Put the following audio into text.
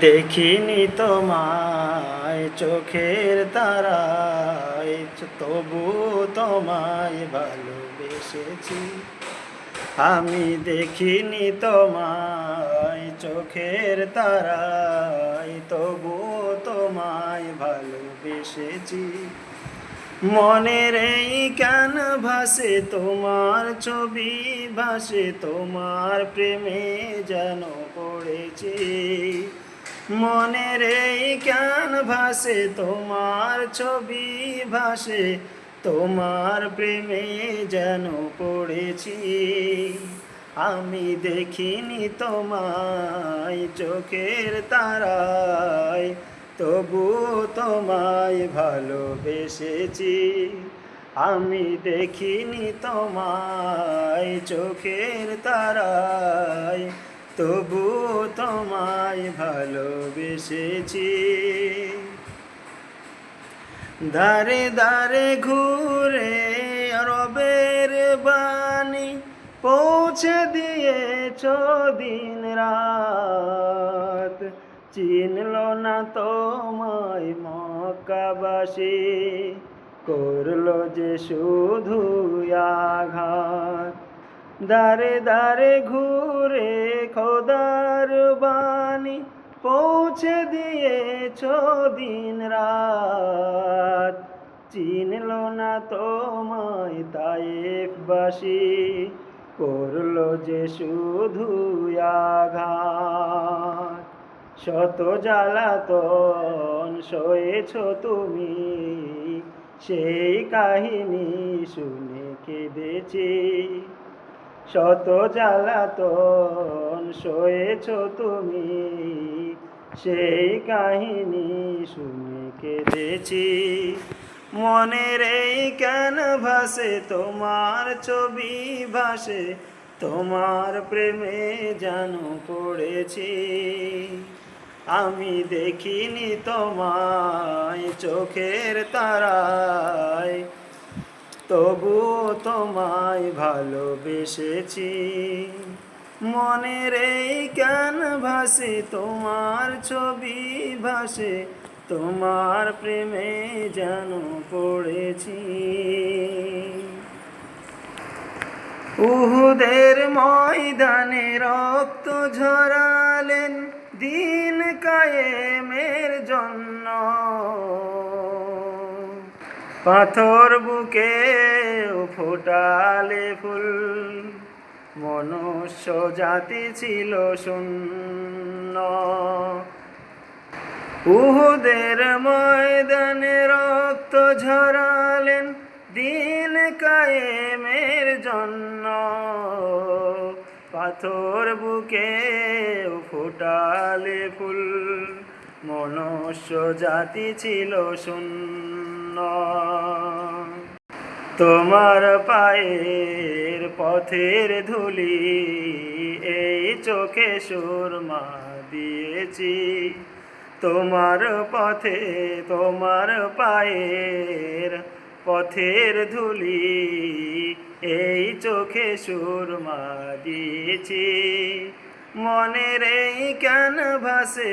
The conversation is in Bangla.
দেখিনি তোমায়, চোখের তারায়, তবু তোমায় ভালোবেসেছি। আমি দেখিনি তোমায়, চোখের তারায়, তবু তোমায় ভালোবেসেছি। মনের এই কেন ভাসে, তোমার ছবি ভাসে, তোমার প্রেমে যেন পড়েছি। মনের এই কেন ভাসে, তোমার ছবি ভাসে, তোমার প্রেমে যেন পড়েছি। আমি দেখিনি তোমায় চোখের তারায়, তবু তোমায় ভালোবেসেছি। আমি দেখিনি তোমায় চোখের তারায় তবু তোমায় ভালোবেসেছি। দারে দারে ঘুরে রবের বাণী পৌঁছে দিয়েছ দিন রাত। চিনল না তোমায় মক্কাবাসী, করল যে শুধু আঘাত। দারে দারে ঘুরে খোদার বাণী পৌঁছে দিয়েছ দিন রাত। চিনল না তোমায় তাইফবাসী করল যে শুধু আঘাত। শত জ্বালাতন সয়েছ তুমি, সেই কাহিনী শুনে কেঁদেছি। শত জ্বালাতন সয়েছ তুমি। সেই কাহিনী শুনে কেঁদেছি। মনের এই কেন ভাসে, তোমার ছবি ভাসে, তোমার প্রেমে যেন পড়েছি। আমি দেখিনি তোমায় চোখের তারায় তবু তোমায় ভালোবেসেছি। মনের এই কেন ভাসে তোমার ছবি ভাসে? তোমার প্রেমে যেন পড়েছি। উহুদের ময়দানে রক্ত ঝরালেন দিন কায়েমের জন্য। পাথর বুকে ফোটালে ফুল। মনুষ্য জাতি ছিল শূন্য। উহুদের ময়দানে রক্ত ঝরালেন দিন কায়েমের জন্য। পাথর বুকে ফোটালে ফুল। মনুষ্য জাতি ছিল শূন্য। তোমার পায়ের পথের ধুলি এই চোখে সুরমা দিয়েছি। তোমার পথে, তোমার পায়ের পথের ধুলি এই চোখে সুরমা দিয়েছি। মনের এই কেন ভাসে